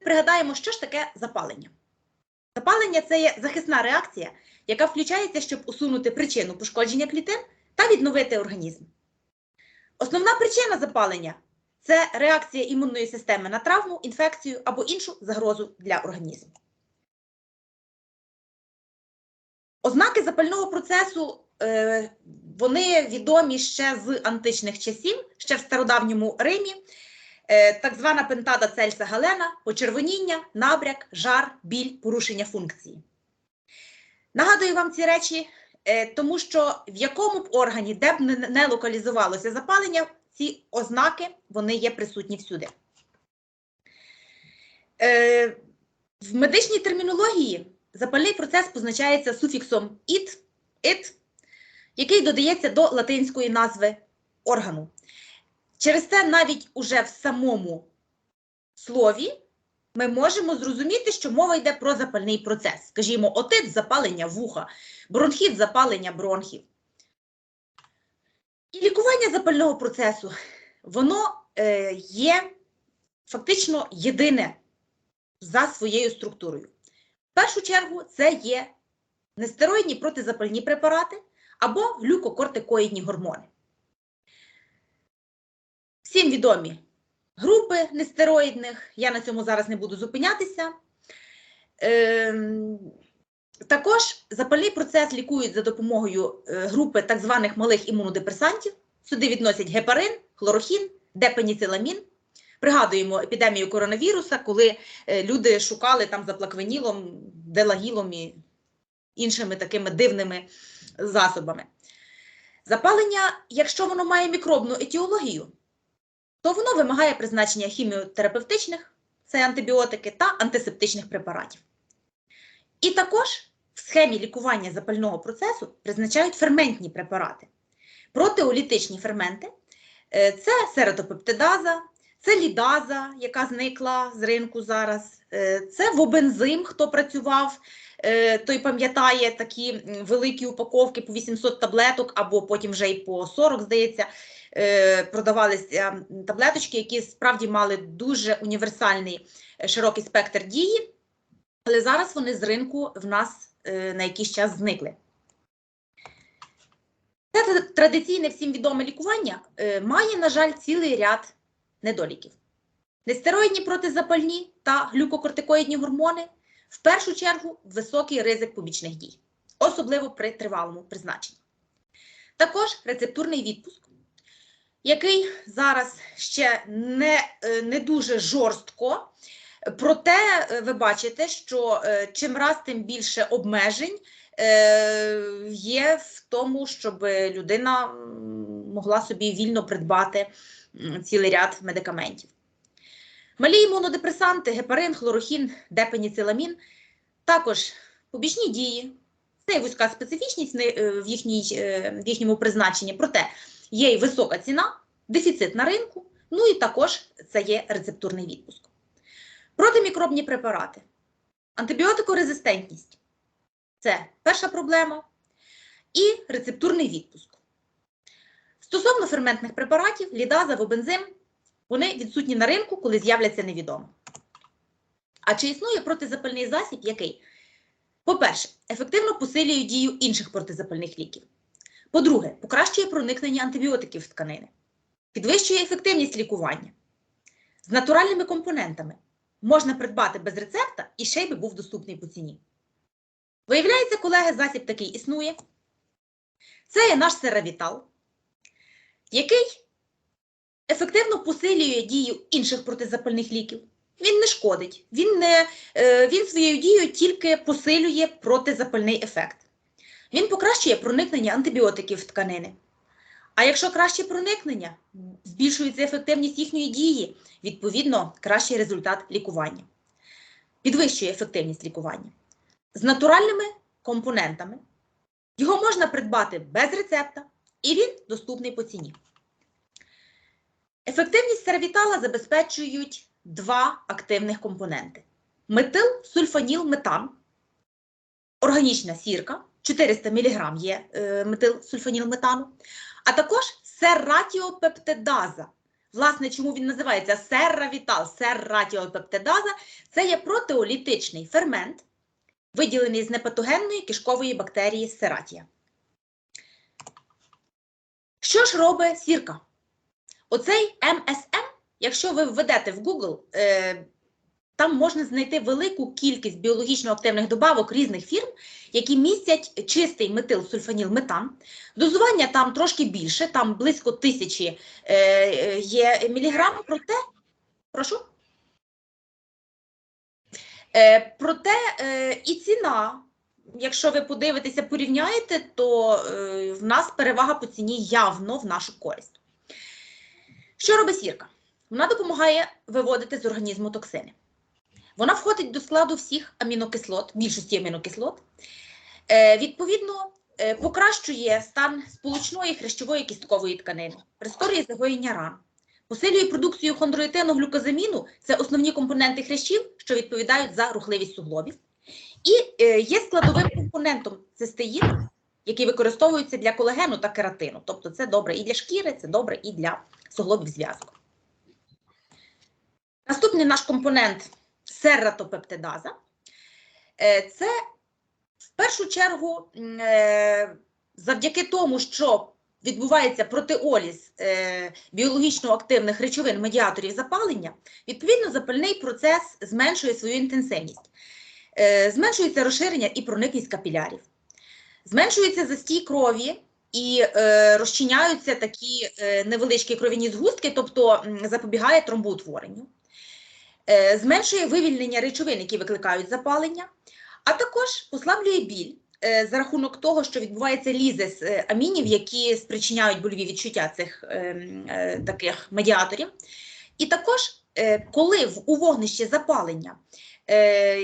пригадаємо, що ж таке запалення. Запалення це є захисна реакція, яка включається, щоб усунути причину пошкодження клітин та відновити організм. Основна причина запалення це реакція імунної системи на травму, інфекцію або іншу загрозу для організму. Ознаки запального процесу е, вони відомі ще з античних часів, ще в стародавньому Римі. Е, так звана пентада Цельса Галена, почервоніння, набряк, жар, біль, порушення функції. Нагадую вам ці речі, е, тому що в якому б органі, де б не, локалізувалося запалення, ці ознаки вони є присутні всюди. Е, в медичній термінології запальний процес позначається суфіксом «ит», «ит», який додається до латинської назви органу. Через це навіть уже в самому слові ми можемо зрозуміти, що мова йде про запальний процес. Скажімо, отит запалення вуха, бронхіт запалення бронхів. І лікування запального процесу, воно е, є фактично єдине за своєю структурою. В першу чергу це є нестероїдні протизапальні препарати або глюкокортикоїдні гормони. Всім відомі групи нестероїдних, я на цьому зараз не буду зупинятися. Ем, також запальний процес лікують за допомогою е, групи так званих малих імунодепресантів. Сюди відносять гепарин, хлорохін, депеніциламін. Пригадуємо епідемію коронавіруса, коли е, люди шукали там за плаквенілом, делагілом і іншими такими дивними засобами. Запалення, якщо воно має мікробну етіологію, то воно вимагає призначення хіміотерапевтичних, це антибіотики, та антисептичних препаратів. І також в схемі лікування запального процесу призначають ферментні препарати. Протеолітичні ферменти е, це серотопептидаза, це лідаза, яка зникла з ринку зараз, е, це вобензим, хто працював, е, той пам'ятає такі великі упаковки по 800 таблеток, або потім вже й по 40, здається. Продавалися таблеточки, які справді мали дуже універсальний широкий спектр дії, але зараз вони з ринку в нас на якийсь час зникли. Це традиційне всім відоме лікування має, на жаль, цілий ряд недоліків. Нестероїдні протизапальні та глюкокортикоїдні гормони в першу чергу високий ризик побічних дій, особливо при тривалому призначенні. Також рецептурний відпуск, який зараз ще не, не дуже жорстко, проте ви бачите, що чим раз тим більше обмежень є в тому, щоб людина могла собі вільно придбати цілий ряд медикаментів. Малі імунодепресанти, гепарин, хлорохін, депеніциламін, також побічні дії, це вузька специфічність в, їхній, в їхньому призначенні, проте є і висока ціна, дефіцит на ринку, ну і також це є рецептурний відпуск. Протимікробні препарати, антибіотикорезистентність це перша проблема, і рецептурний відпуск. Стосовно ферментних препаратів, лідаза, вобензим, вони відсутні на ринку, коли з'являться невідомо. А чи існує протизапальний засіб, який, по-перше, ефективно посилює дію інших протизапальних ліків. По-друге, покращує проникнення антибіотиків в тканини, підвищує ефективність лікування. З натуральними компонентами можна придбати без рецепта і ще й би був доступний по ціні. Виявляється, колеги, засіб такий існує. Це є наш серавітал який ефективно посилює дію інших протизапальних ліків. Він не шкодить, він, не, е, він своєю дією тільки посилює протизапальний ефект. Він покращує проникнення антибіотиків в тканини. А якщо краще проникнення, збільшується ефективність їхньої дії, відповідно, кращий результат лікування. Підвищує ефективність лікування. З натуральними компонентами його можна придбати без рецепта, і він доступний по ціні. Ефективність сервітала забезпечують два активних компоненти: метил, сульфаніл, метан, органічна сірка, 400 мг є е, метил, сульфаніл, а також сератіопептидаза, власне, чому він називається серравітал, серратіопептидаза, це є протеолітичний фермент, виділений з непатогенної кишкової бактерії сератія. Що ж робить сірка? Оцей МСМ, якщо ви введете в Google, е, там можна знайти велику кількість біологічно активних добавок різних фірм, які містять чистий метилсульфанілметан. Дозування там трошки більше, там близько тисячі е, е, є міліграм, проте, прошу. Е, проте е, і ціна, якщо ви подивитеся, порівняєте, то е, в нас перевага по ціні явно в нашу користь. Що робить сірка? Вона допомагає виводити з організму токсини. Вона входить до складу всіх амінокислот, більшості амінокислот. Е, відповідно, е, покращує стан сполучної хрящової кісткової тканини, прискорює загоєння ран, посилює продукцію хондроїтину глюкозаміну це основні компоненти хрящів, що відповідають за рухливість суглобів. І е, є складовим компонентом цистеїн, який використовується для колагену та кератину. Тобто це добре і для шкіри, це добре і для суглобів зв'язку. Наступний наш компонент серратопептидаза. Е, Це в першу чергу е, завдяки тому, що відбувається протеоліз е, біологічно активних речовин медіаторів запалення, відповідно запальний процес зменшує свою інтенсивність. Зменшується розширення і проникність капілярів, зменшується застій крові і розчиняються такі невеличкі кров'яні згустки, тобто запобігає тромбоутворенню. Е, зменшує вивільнення речовин, які викликають запалення, а також послаблює біль е, за рахунок того, що відбувається лізис е, амінів, які спричиняють больові відчуття цих е, м, е, таких медіаторів. І також, коли у вогнищі запалення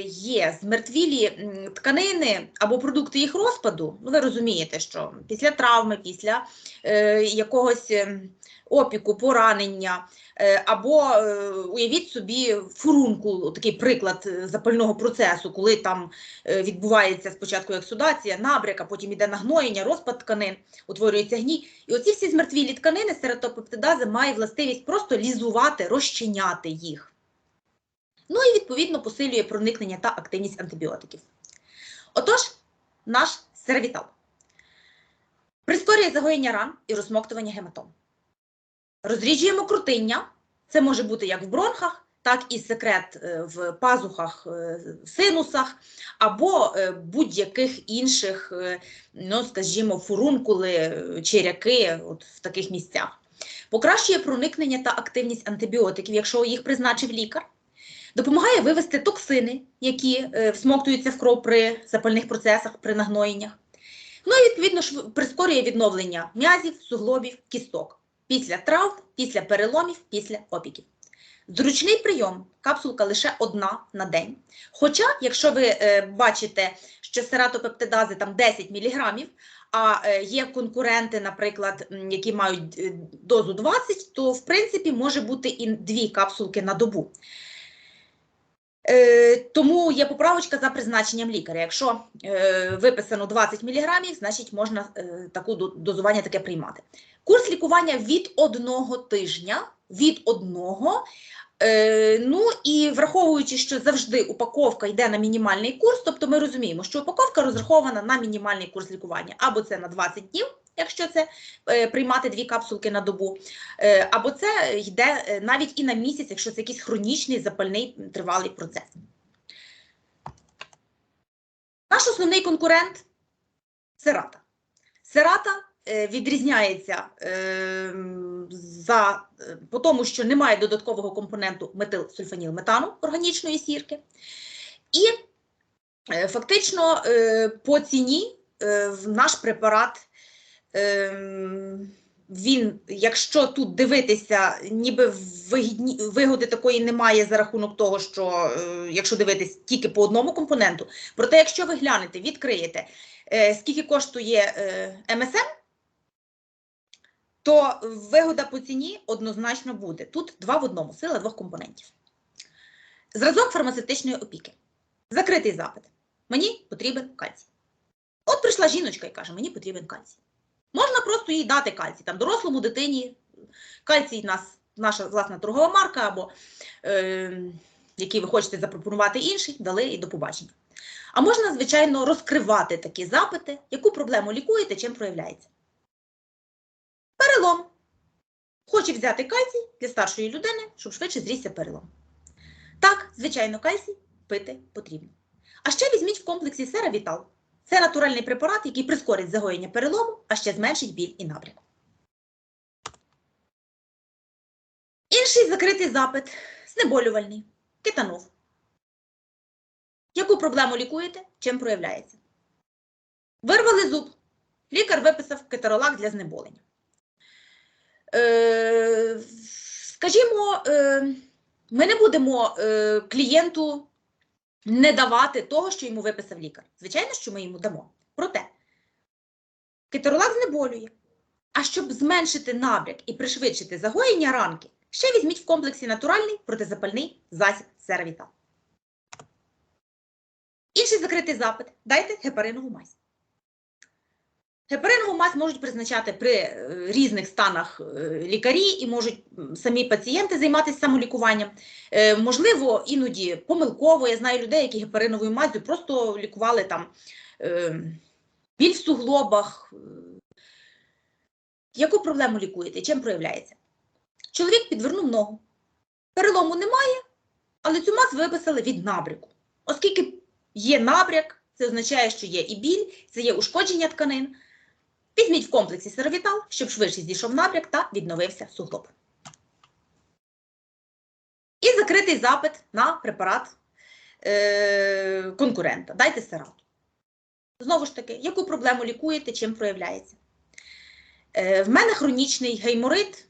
є змертвілі тканини або продукти їх розпаду, ну ви розумієте, що після травми, після е, якогось ем, опіку, поранення, Е, Або е, уявіть собі фурункул, такий приклад е, запального процесу, коли там е, відбувається спочатку ексудація, набряк, а потім іде нагноєння, розпад тканин, утворюється гній. І оці всі змертвілі тканини серотопептидаза має властивість просто лізувати, розчиняти їх. Ну і відповідно посилює проникнення та активність антибіотиків. Отож, наш сервітал прискорює загоєння ран і розсмоктування гематом. Розріджуємо крутиння. Це може бути як в бронхах, так і секрет е, в пазухах, е, синусах, або е, будь-яких інших, ну, скажімо, фурункули, черяки от в таких місцях. Покращує проникнення та активність антибіотиків, якщо їх призначив лікар. Допомагає вивести токсини, які е, всмоктуються в кров при запальних процесах, при нагноєннях. Ну і відповідно шв- прискорює відновлення м'язів, суглобів, кісток після травм, після переломів, після опіків. Зручний прийом, капсулка лише одна на день. Хоча, якщо ви е, бачите, що сератопептидази там 10 мг, а е, є конкуренти, наприклад, які мають е, дозу 20, то в принципі може бути і дві капсулки на добу. Е, тому є поправочка за призначенням лікаря. Якщо е, виписано 20 мг, значить можна е, таку дозування таке приймати. Курс лікування від одного тижня, від одного. Е, ну і враховуючи, що завжди упаковка йде на мінімальний курс, тобто ми розуміємо, що упаковка розрахована на мінімальний курс лікування, або це на 20 днів, якщо це е, приймати дві капсулки на добу, е, або це йде е, навіть і на місяць, якщо це якийсь хронічний запальний тривалий процес. Наш основний конкурент серата. Е, відрізняється за, по тому, що немає додаткового компоненту метилсульфанілметану органічної сірки. І фактично по ціні наш препарат. Е, Він, якщо тут дивитися, ніби вигідні, вигоди такої немає за рахунок того, що е, якщо дивитись тільки по одному компоненту, проте, якщо ви глянете, відкриєте, е, скільки коштує е, МСМ, то вигода по ціні однозначно буде. Тут два в одному, сила двох компонентів. Зразок фармацевтичної опіки. Закритий запит. Мені потрібен кальцій. От прийшла жіночка і каже, мені потрібен кальцій. Можна просто їй дати кальцій. Там дорослому дитині кальцій нас наша власна торгова марка або е, який ви хочете запропонувати інший, дали і до побачення. А можна, звичайно, розкривати такі запити, яку проблему лікуєте, чим проявляється. Перелом. Хоче взяти кальцій для старшої людини, щоб швидше зрісся перелом. Так, звичайно, кальцій пити потрібно. А ще візьміть в комплексі Серавітал. Це натуральний препарат, який прискорить загоєння перелому, а ще зменшить біль і набряк. Інший закритий запит знеболювальний, кетанов. Яку проблему лікуєте? Чим проявляється? Вирвали зуб. Лікар виписав кетеролак для знеболення. Е, скажімо, е, ми не будемо е, клієнту не давати того, що йому виписав лікар. Звичайно, що ми йому дамо. Проте, кетеролак знеболює. А щоб зменшити набряк і пришвидшити загоєння ранки, ще візьміть в комплексі натуральний протизапальний засіб Серавітал. Інший закритий запит дайте гепаринову мазь. Гепаринову мазь можуть призначати при е, різних станах е, лікарі і можуть самі пацієнти займатися самолікуванням. Е, Можливо, іноді помилково. Я знаю людей, які гепариновою мазю просто лікували там біль в суглобах. Яку проблему лікуєте? Чим проявляється? Чоловік підвернув ногу. Перелому немає, але цю мазь виписали від набряку. Оскільки є набряк, це означає, що є і біль, це є ушкодження тканин. Візьміть в комплексі серовітал, щоб швидше зійшов набряк та відновився суглоб. І закритий запит на препарат е- конкурента. Дайте серату. Знову ж таки, яку проблему лікуєте, чим проявляється? Е, в мене хронічний гейморит.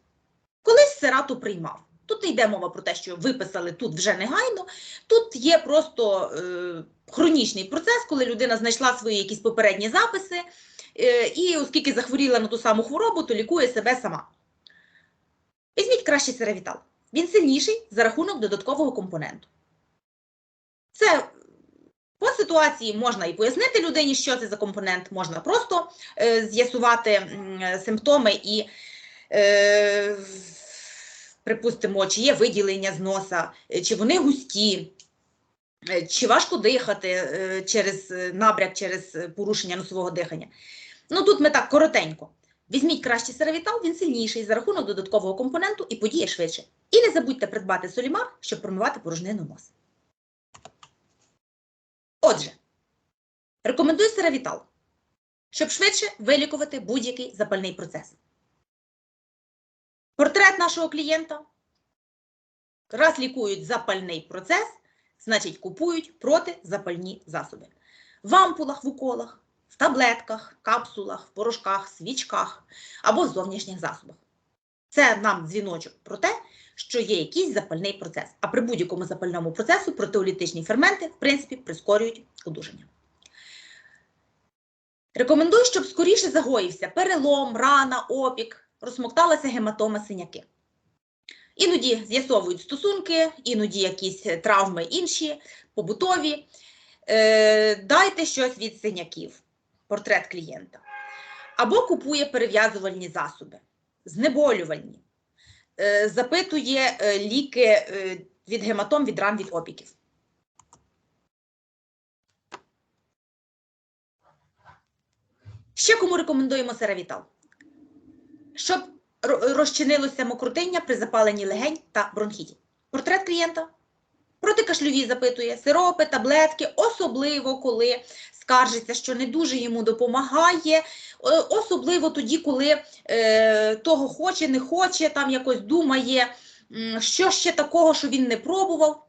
Колись серату приймав. Тут не йде мова про те, що виписали тут вже негайно. Тут є просто е, хронічний процес, коли людина знайшла свої якісь попередні записи, і оскільки захворіла на ту саму хворобу, то лікує себе сама. Візьміть краще серевітал. Він сильніший за рахунок додаткового компоненту. Це по ситуації можна і пояснити людині, що це за компонент, можна просто е, з'ясувати м, симптоми і, е, припустимо, чи є виділення з носа, е, чи вони густі, е, чи важко дихати е, через е, набряк, через е, порушення носового дихання. Ну тут ми так коротенько. Візьміть краще серавітал, він сильніший за рахунок додаткового компоненту і подіє швидше. І не забудьте придбати солімар, щоб промивати порожнину носа. Отже, рекомендую серавітал, щоб швидше вилікувати будь-який запальний процес. Портрет нашого клієнта. Раз лікують запальний процес, значить купують протизапальні засоби. В ампулах, в уколах, в таблетках, капсулах, порошках, свічках або в зовнішніх засобах. Це нам дзвіночок про те, що є якийсь запальний процес. А при будь-якому запальному процесу протеолітичні ферменти, в принципі, прискорюють одужання. Рекомендую, щоб скоріше загоївся перелом, рана, опік, розсмокталася гематома синяки. Іноді з'ясовують стосунки, іноді якісь травми інші, побутові. Е, дайте щось від синяків, портрет клієнта. Або купує перев'язувальні засоби, знеболювальні, е, запитує е, ліки е, від гематом, від ран, від опіків. Ще кому рекомендуємо серавітал? Щоб розчинилося мокротиння при запаленні легень та бронхіті. Портрет клієнта протикашльові запитує, сиропи, таблетки, особливо коли скаржиться, що не дуже йому допомагає, е, особливо тоді, коли е, того хоче, не хоче, там якось думає, що ще такого, що він не пробував.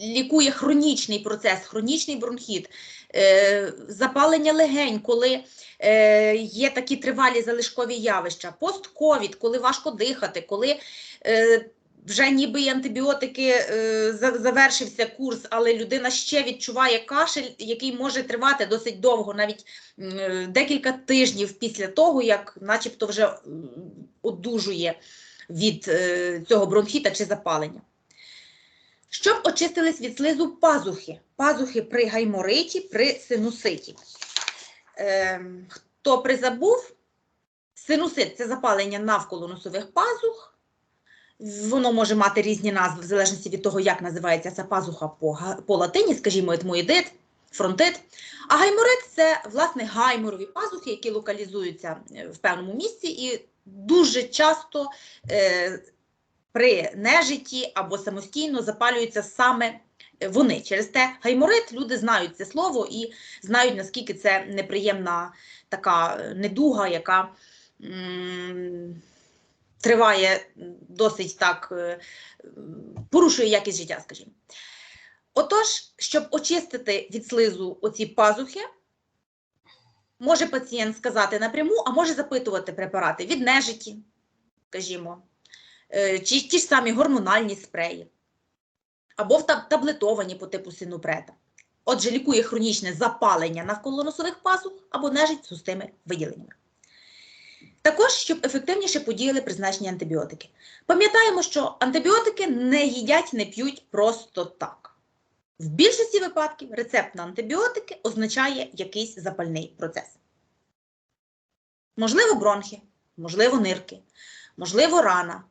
Лікує хронічний процес, хронічний бронхіт, е, запалення легень, коли е, є такі тривалі залишкові явища, постковід, коли важко дихати, коли е, вже ніби і антибіотики е, завершився курс, але людина ще відчуває кашель, який може тривати досить довго, навіть е, декілька тижнів після того, як начебто вже одужує від е, цього бронхіта чи запалення. Щоб очистились від слизу пазухи, пазухи при гаймориті, при синуситі. Хто призабув, синусит це запалення навколо носових пазух, Воно може мати різні назви в залежності від того, як називається ця пазуха по латині, скажімо, етмоїдит, фронтит. А гайморит це власне гайморові пазухи, які локалізуються е, в певному місці і дуже часто е, при нежиті або самостійно запалюються саме вони. Через те гайморит люди знають це слово і знають, наскільки це неприємна така е, недуга, яка триває досить так, е, порушує якість життя, скажімо. Отож, щоб очистити від слизу оці пазухи, може пацієнт сказати напряму, а може запитувати препарати від нежиті, скажімо, е, чи ті ж самі гормональні спреї, або в таблетовані по типу синупрета. Отже, лікує хронічне запалення навколо носових пазух або нежить з густими виділеннями. Також, щоб ефективніше подіяли призначені антибіотики. Пам'ятаємо, що антибіотики не їдять, не п'ють просто так. В більшості випадків рецепт на антибіотики означає якийсь запальний процес. Можливо, бронхи, можливо, нирки, можливо, рана,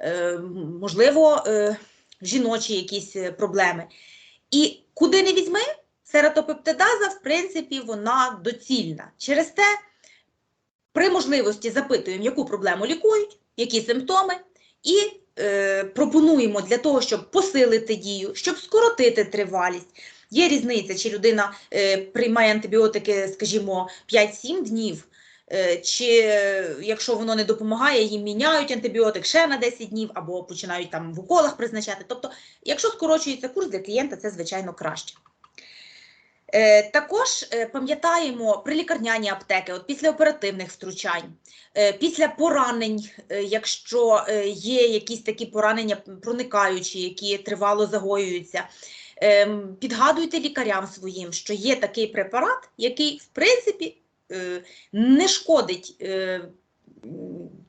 е, можливо, е, жіночі якісь е, проблеми. І куди не візьми, серотопептидаза, в принципі, вона доцільна. Через те, при можливості запитуємо, яку проблему лікують, які симптоми, і е, пропонуємо для того, щоб посилити дію, щоб скоротити тривалість. Є різниця, чи людина е, приймає антибіотики, скажімо, 5-7 днів, е, чи якщо воно не допомагає, їм міняють антибіотик ще на 10 днів, або починають там в уколах призначати. Тобто, якщо скорочується курс для клієнта, це звичайно краще. Е, Також е, пам'ятаємо при лікарняні аптеки, от після оперативних втручань, е, після поранень, якщо є якісь такі поранення проникаючі, які тривало загоюються, ем, підгадуйте лікарям своїм, що є такий препарат, який в принципі не шкодить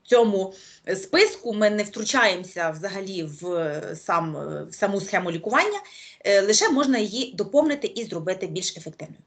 цьому списку. Ми не втручаємося взагалі в сам, в саму схему лікування, е, лише можна її доповнити і зробити більш ефективною.